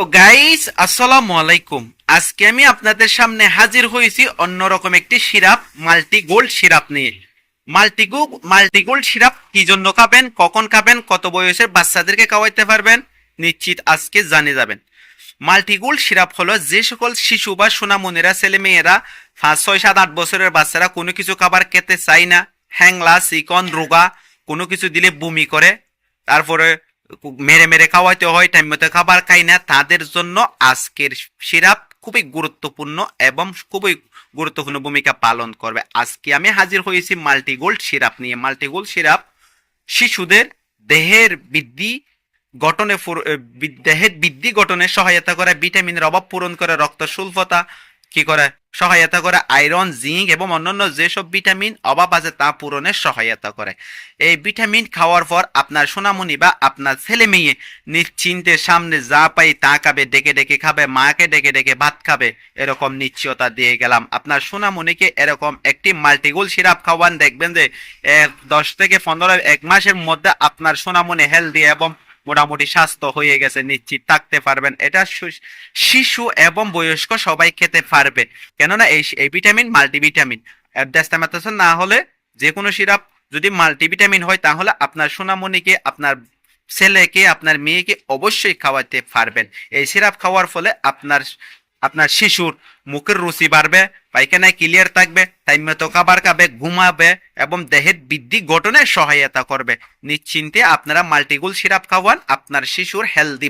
তো গাইস আসসালামু আলাইকুম। আজকে আমি আপনাদের সামনে হাজির হয়েছি অন্যরকম একটি সিরাপ মাল্টি গোল্ড সিরাপ নিয়ে। মাল্টিগু মাল্টি গোল্ড সিরাপ কি জন্য খাবেন, কখন খাবেন, কত বয়সের বাচ্চাদেরকে খাওয়াইতে পারবেন, নিশ্চিত আজকে জানে যাবেন। মাল্টিগোল্ড সিরাপ হলো যে সকল শিশু বা সোনামনিরা ছেলে মেয়েরা পাঁচ, ছয়, সাত, আট বছরের বাচ্চারা কোনো কিছু খাবার খেতে চায় না। হ্যাংলা, চিকন, রোগা, কোনো কিছু দিলে বমি করে। তারপরে মেরে মেরে খাওয়াইতে হয় টাইম মতো খাবার খাই না। তাদের জন্য আজকের সিরাপ খুবই গুরুত্বপূর্ণ এবং খুবই গুরুত্বপূর্ণ ভূমিকা পালন করবে। আজকে আমি হাজির হয়েছি মাল্টিগোল্ড সিরাপ নিয়ে। মাল্টিগোল্ড সিরাপ শিশুদের দেহের বৃদ্ধি গঠনে দেহের বৃদ্ধি গঠনে সহায়তা করে, ভিটামিনের অভাব পূরণ করে রক্ত স্বল্পতা কি করে? সহায়তা করে আয়রন, জিঙ্ক এবং অন্যান্য যেসব ভিটামিন অভাব আছে তা পূরণে সহায়তা করে। এই ভিটামিন খাওয়ার পর আপনার সোনামণি বা আপনার ছেলে মেয়ে নিশ্চিন্তে সামনে যা পাই তা খাবে, ডেকে ডেকে খাবে, মাকে ডেকে ডেকে ভাত খাবে, এরকম নিশ্চয়তা দিয়ে গেলাম। আপনার সোনামণিকে এরকম একটি মাল্টিগুল সিরাপ খাওয়ান, দেখবেন যে এক দশ থেকে পনেরো এক মাসের মধ্যে আপনার সোনামণি হেলদি এবং মোটামুটি স্বাস্থ্য হয়ে গেছে, নিশ্চিত থাকতে পারবেন। এটা শিশু এবং বয়স্ক সবাই খেতে পারবে। কেননা এই এই ভিটামিন মাল্টিভিটামিন। অ্যাডাস্টামাথাসন না হলে যে কোনো সিরাপ যদি মাল্টিভিটামিন হয়, তাহলে আপনার সোনামণিকে, আপনার ছেলেকে, আপনার মেয়েকে অবশ্যই খাওয়াতে পারবেন। এই সিরাপ খাওয়ার ফলে আপনার আপনার শিশুর মুখের রুচি বাড়বে পায়খানায় ক্লিয়ার থাকবে টাইম মতো খাবার খাবে, ঘুমাবে এবং দেহের বৃদ্ধি গঠনে সহায়তা করবে। নিশ্চিন্তে আপনারা মাল্টিগুল সিরাপ খাওয়ান, আপনার শিশুর হেলদি